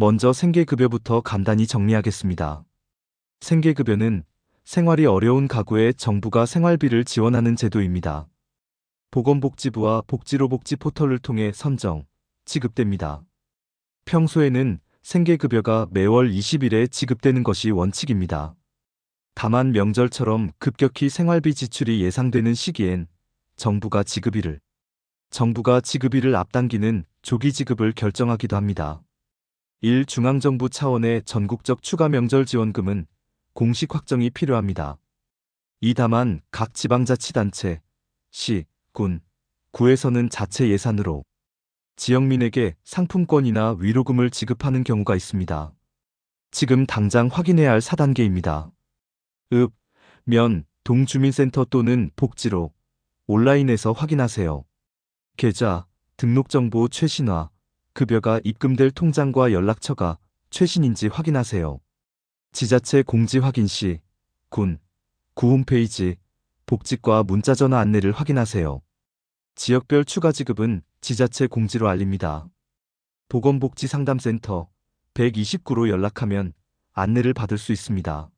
먼저 생계급여부터 간단히 정리하겠습니다. 생계급여는 생활이 어려운 가구에 정부가 생활비를 지원하는 제도입니다. 보건복지부와 복지로복지 포털을 통해 선정, 지급됩니다. 평소에는 생계급여가 매월 20일에 지급되는 것이 원칙입니다. 다만 명절처럼 급격히 생활비 지출이 예상되는 시기엔 정부가 지급일을, 정부가 지급일을 앞당기는 조기 지급을 결정하기도 합니다. 1. 중앙정부 차원의 전국적 추가 명절 지원금은 공식 확정이 필요합니다. 2. 다만 각 지방자치단체, 시, 군, 구에서는 자체 예산으로 지역민에게 상품권이나 위로금을 지급하는 경우가 있습니다. 지금 당장 확인해야 할 4단계입니다. 읍, 면, 동주민센터 또는 복지로 온라인에서 확인하세요. 계좌, 등록정보 최신화, 급여가 입금될 통장과 연락처가 최신인지 확인하세요. 지자체 공지 확인 시 군, 구 홈페이지, 복지과 문자전화 안내를 확인하세요. 지역별 추가 지급은 지자체 공지로 알립니다. 보건복지상담센터 129로 연락하면 안내를 받을 수 있습니다.